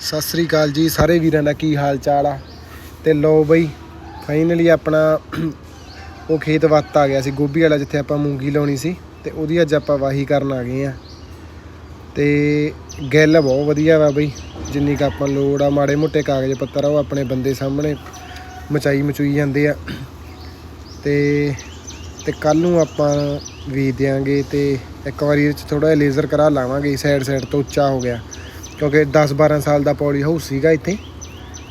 ਸਤਿ ਸ੍ਰੀ ਅਕਾਲ ਜੀ ਸਾਰੇ ਵੀਰਾਂ ਦਾ ਕੀ ਹਾਲ ਚਾਲ ਆ? ਤੇ ਲੋ ਬਈ ਫਾਈਨਲੀ ਆਪਣਾ ਉਹ ਖੇਤ ਵੱਤ ਆ ਗਿਆ ਸੀ, ਗੋਭੀ ਵਾਲਾ ਜਿੱਥੇ ਆਪਾਂ ਮੂੰਗੀ ਲਾਉਣੀ ਸੀ, ਤੇ ਉਹਦੀ ਅੱਜ ਆਪਾਂ ਵਾਹੀ ਕਰਨ ਆ ਗਏ ਆ। ਤੇ ਗੱਲ ਬਹੁਤ ਵਧੀਆ ਵਾ ਬਈ, ਜਿੰਨੀ ਕ ਆਪਾਂ ਲੋੜ ਆ, ਮਾੜੇ ਮੋਟੇ ਕਾਗਜ਼ ਪੱਤਰ ਆ, ਉਹ ਆਪਣੇ ਬੰਦੇ ਸਾਹਮਣੇ ਮਚਾਈ ਮਚੂਈ ਜਾਂਦੇ ਆ। ਤੇ ਤੇ ਕੱਲ ਨੂੰ ਆਪਾਂ ਵੀ ਦਿਆਂਗੇ ਤੇ ਇੱਕ ਵਾਰੀ ਇਹ ਚ ਥੋੜਾ ਜਿਹਾ ਲੇਜ਼ਰ ਕਰਾ ਲਾਵਾਂਗੇ ਸਾਈਡ ਸਾਈਡ ਤੋਂ ਉੱਚਾ ਹੋ ਗਿਆ। ਕਿਉਂਕਿ 10 12 ਸਾਲ ਦਾ ਪੌਲੀ ਹਾਊਸ ਸੀਗਾ ਇੱਥੇ।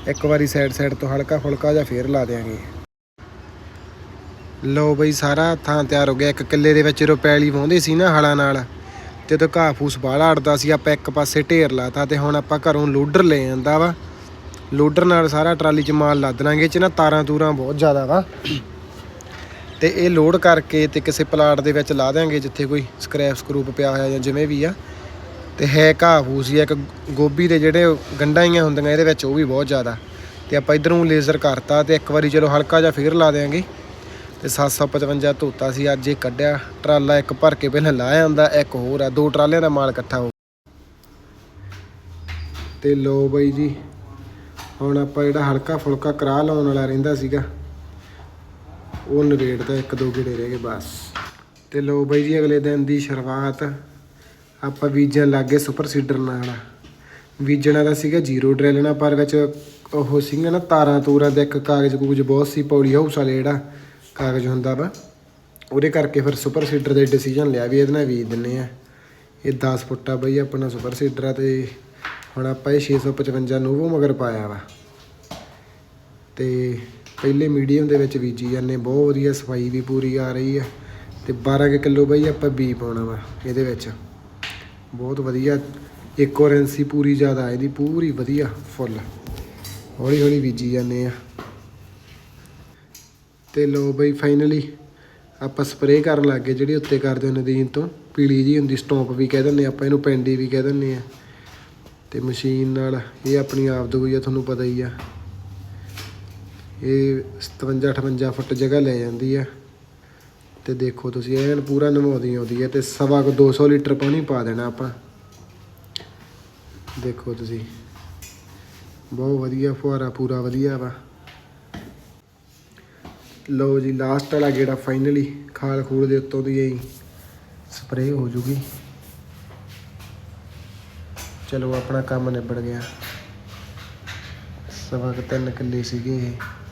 ਇੱਕ ਵਾਰੀ ਸਾਈਡ ਸਾਈਡ ਤੋਂ ਹਲਕਾ ਫੁਲਕਾ ਜਾਂ ਫੇਰ ਲਾ ਦਿਆਂਗੇ। ਲੋ ਬਈ ਸਾਰਾ ਥਾਂ ਤਿਆਰ ਹੋ ਗਿਆ। ਇੱਕ ਕਿੱਲੇ ਦੇ ਵਿੱਚ ਪੈਲੀ ਵਾਉਂਦੇ ਸੀ ਨਾ ਹਲਾਂ ਨਾਲ। ਜਦੋਂ ਘਾਹ ਫੂਸ ਬਾਹਲਾ ਅੜਦਾ ਸੀ। ਆਪਾਂ ਇੱਕ ਪਾਸੇ ਢੇਰ ਲਾਤਾ ਤੇ ਹੁਣ ਆਪਾਂ ਘਰੋਂ ਲੋਡਰ ਲੈ ਆਂਦਾ ਵਾ। ਲੋਡਰ ਨਾਲ ਸਾਰਾ ਟਰਾਲੀ 'ਚ ਮਾਲ ਲੱਦ ਲਾਂਗੇ। 'ਚ ਨਾ ਤਾਰਾਂ ਤੂਰਾਂ ਬਹੁਤ ਜ਼ਿਆਦਾ ਵਾ। ਤੇ ਇਹ ਲੋਡ ਕਰਕੇ ਤੇ ਕਿਸੇ ਪਲਾਟ ਦੇ ਵਿੱਚ ਲਾ ਦਿਆਂਗੇ ਜਿੱਥੇ ਕੋਈ ਸਕ੍ਰੈਪ ਸਕਰੂਪ ਪਿਆ ਹੋਇਆ ਜਾਂ ਜਿਵੇਂ ਵੀ ਆ। ਤੇ ਹੈ ਘਾਹ ਫੂਸ ਹੀ ਆ, ਇੱਕ ਗੋਭੀ ਦੇ ਜਿਹੜੇ ਗੰਢਾਈਆਂ ਹੁੰਦੀਆਂ ਇਹਦੇ ਵਿੱਚ ਉਹ ਵੀ ਬਹੁਤ ਜ਼ਿਆਦਾ। ਤੇ ਆਪਾਂ ਇਧਰੋਂ ਲੇਜ਼ਰ ਕਰਤਾ ਤੇ ਇੱਕ ਵਾਰੀ ਚਲੋ ਹਲਕਾ ਜਿਹਾ ਫੇਰ ਲਾ ਦਿਆਂਗੇ। ਤੇ 755 ਧੋਤਾ ਸੀ ਅੱਜ ਇਹ ਕੱਢਿਆ। ਟਰਾਲਾ ਇੱਕ ਭਰ ਕੇ ਪਹਿਲਾਂ ਲਾਇਆ ਆਂਦਾ ਇੱਕ ਹੋਰ ਆ ਦੋ ਟਰਾਲਿਆਂ ਦਾ ਮਾਲ ਇਕੱਠਾ ਹੋ ਤੇ ਲੋ ਬਈ ਜੀ ਹੁਣ ਆਪਾਂ ਜਿਹੜਾ ਹਲਕਾ ਫੁਲਕਾ ਕਰਾ ਲਾਉਣ ਵਾਲਾ ਰਹਿੰਦਾ ਸੀਗਾ ਉਹ ਨਵੇੜਦਾ ਇੱਕ ਦੋ ਗੇੜੇ ਰਹਿ ਗਏ ਬਸ। ਤੇ ਲੋ ਬਈ ਜੀ ਅਗਲੇ ਦਿਨ ਦੀ ਸ਼ੁਰੂਆਤ ਆਪਾਂ ਬੀਜਣ ਲੱਗੇ ਸੁਪਰ ਸੀਡਰ ਨਾਲ। ਬੀਜਣਾ ਦਾ ਸੀਗਾ ਜ਼ੀਰੋ ਡਰਿਲਣਾ ਪਰ ਵਿੱਚ ਉਹ ਸੀਗਾ ਨਾ ਤਾਰਾਂ ਤੂਰਾਂ ਦਾ ਇੱਕ ਕਾਗਜ਼ ਕੂਗਜ਼ ਬਹੁਤ ਸੀ ਪੌੜੀ ਹਾਊਸ ਵਾਲੇ ਜਿਹੜਾ ਕਾਗਜ਼ ਹੁੰਦਾ ਵਾ। ਉਹਦੇ ਕਰਕੇ ਫਿਰ ਸੁਪਰ ਸੀਡਰ ਦੇ ਡਿਸੀਜਨ ਲਿਆ ਵੀ ਇਹਦੇ ਨਾਲ ਬੀਜ ਦਿੰਨੇ ਆ। ਇਹ 10 ਫੁੱਟਾ ਬਈ ਆਪਣਾ ਸੁਪਰ ਸੀਡਰ ਆ ਤੇ ਹੁਣ ਆਪਾਂ ਇਹ 655 ਨੋਵੋ ਮਗਰ ਪਾਇਆ ਵਾ। ਤੇ ਪਹਿਲੇ ਮੀਡੀਅਮ ਦੇ ਵਿੱਚ ਬੀਜੀ ਜਾਂਦੇ ਬਹੁਤ ਵਧੀਆ ਸਫ਼ਾਈ ਵੀ ਪੂਰੀ ਆ ਰਹੀ ਆ। ਤੇ 12 ਕੁ ਕਿਲੋ ਬਈ ਆਪਾਂ ਬੀ ਪਾਉਣਾ ਵਾ ਇਹਦੇ ਵਿੱਚ। ਬਹੁਤ ਵਧੀਆ। ਇਕੋਰੈਂਸੀ ਪੂਰੀ ਜ਼ਿਆਦਾ, ਇਹਦੀ ਪੂਰੀ ਵਧੀਆ ਫੁੱਲ। ਹੌਲੀ ਹੌਲੀ ਬੀਜੀ ਜਾਂਦੇ ਆ। ਤੇ ਲੋ ਬਈ ਫਾਈਨਲੀ ਆਪਾਂ ਸਪਰੇਅ ਕਰਨ ਲੱਗ ਗਏ, ਜਿਹੜੀ ਉੱਤੇ ਕਰਦੇ ਹੁੰਦੇ ਨਦੀਨ ਤੋਂ। ਪੀਲੀ ਜੀ ਹੁੰਦੀ ਸਟੋਂਪ ਵੀ ਕਹਿ ਦਿੰਦੇ ਆਪਾਂ, ਇਹਨੂੰ ਪੈਂਡੀ ਵੀ ਕਹਿ ਦਿੰਦੇ ਆ। ਤੇ ਮਸ਼ੀਨ ਨਾਲ ਇਹ ਆਪਣੀ ਆਪ ਦੂਈ ਆ, ਤੁਹਾਨੂੰ ਪਤਾ ਹੀ ਆ। ਇਹ 57 58 ਫੁੱਟ ਜਗ੍ਹਾ ਲੈ ਜਾਂਦੀ ਆ। ਤੇ ਦੇਖੋ ਤੁਸੀਂ ਐਨ ਪੂਰਾ ਨਮਾਉਂਦੀ ਆਉਂਦੀ ਹੈ ਤੇ ਸਵਾ ਕੁ 200 ਲੀਟਰ ਪਾਣੀ ਪਾ ਦੇਣਾ ਆਪਾਂ। ਦੇਖੋ ਤੁਸੀਂ, ਬਹੁਤ ਵਧੀਆ ਫੁਹਾਰਾ ਪੂਰਾ ਵਧੀਆ ਵਾ। ਲਓ ਜੀ ਲਾਸਟ ਵਾਲਾ ਗੇੜਾ ਫਾਈਨਲੀ ਖਾਲ ਖੂਲ ਦੇ ਉੱਤੋਂ ਦੀ ਹੀ ਸਪਰੇਅ ਹੋ ਜੂਗੀ। ਚਲੋ ਆਪਣਾ ਕੰਮ ਨਿਬੜ ਗਿਆ। ਸਵਾ ਕੁ ਤਿੰਨ ਕਿੱਲੇ ਸੀਗੇ ਇਹ।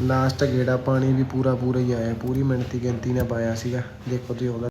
ਲਾਸਟ ਗੇੜਾ ਪਾਣੀ ਵੀ ਪੂਰਾ ਪੂਰਾ ਹੀ ਆਇਆ। ਪੂਰੀ ਮਿਣਤੀ ਗਿਣਤੀ ਨਾਲ ਪਾਇਆ ਸੀਗਾ। ਦੇਖੋ ਤੇ ਉਹਦਾ